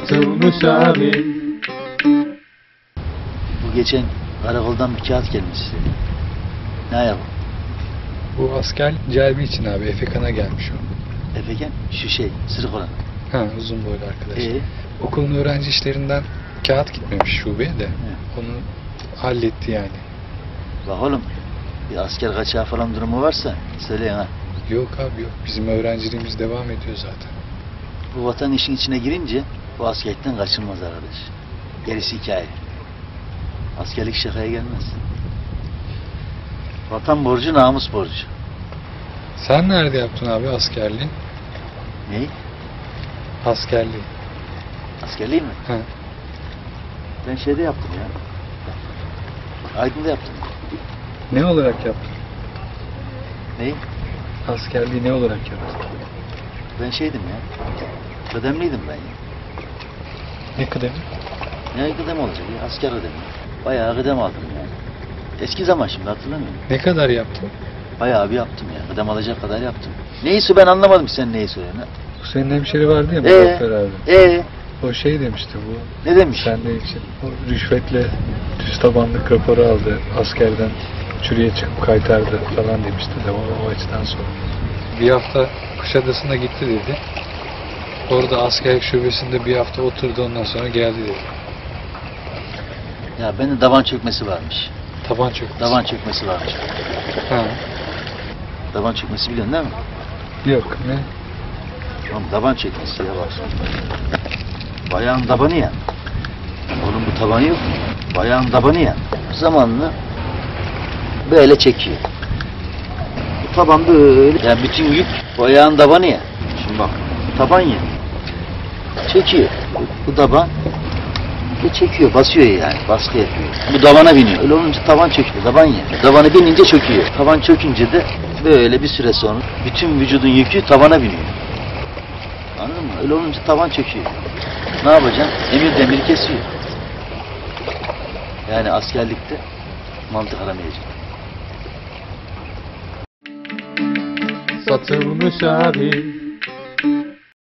Satılmış abi Bu geçen karakoldan bir kağıt gelmiş. Ne yapalım? Bu asker celbi için abi Efekan'a gelmiş o. Efeken şu şey sırık olan. Ha uzun boylu arkadaş. Ee, Okulun öğrenci işlerinden kağıt gitmemiş şubeye de. Onu halletti yani. bak oğlum bir asker kaçağı falan durumu varsa söyleyin ha. Yok abi yok. Bizim öğrenciliğimiz devam ediyor zaten. Bu vatan işin içine girince bu askerlikten kaçılmaz arkadaş. Gerisi hikaye. Askerlik şakaya gelmez. Vatan borcu namus borcu. Sen nerede yaptın abi askerliği? Neyi? Askerliği. Askerliği mi? Ha. Ben şeyde yaptım ya. Aydın'da yaptım. Ne olarak yaptın? Neyi? Askerliği ne olarak yaptın? Ben şeydim ya. Kıdemliydim ben ya. Ne kıdemi? Ne kıdem olacak ya? Asker kıdemi. Bayağı kıdem aldım yani. Eski zaman şimdi hatırlamıyorum. Ne kadar yaptın? Bayağı bir yaptım ya. Kıdem alacak kadar yaptım. Neyse ben anlamadım ki sen neyi ha? Bu senin hemşeri vardı ya Ee? Muzaffer abi. Ee, O şey demişti bu. ne demiş? Sen de için. O rüşvetle düz tabanlık raporu aldı. Askerden çürüye çıkıp kaytardı falan demişti de o, o açıdan sonra. Bir hafta Kuşadası'na gitti dedi. Orada askerlik şubesinde bir hafta oturdu ondan sonra geldi dedi. Ya bende davan çökmesi varmış. Taban çöktü. Davan çökmesi varmış. Ha. Davan çökmesi biliyorsun değil mi? Yok ne? Oğlum daban çökmesi ya bak. Bayağın tabanı ya. Oğlum bu tabanı yok. Bayağın tabanı ya. Zamanla böyle çekiyor. Bu taban böyle. Yani bütün yük bu ayağın tabanı ya. Şimdi bak. Taban ya. Çekiyor. Bu, bu taban ve çekiyor, basıyor yani, baskı yapıyor. Bu tabana biniyor. Öyle olunca taban çöküyor, taban ya. Tabanı binince çöküyor. Taban çökünce de böyle bir süre sonra bütün vücudun yükü tabana biniyor. Anladın mı? Öyle olunca taban çöküyor. Ne yapacaksın? Emir demiri kesiyor. Yani askerlikte mantık aramayacaksın. Satılmış abi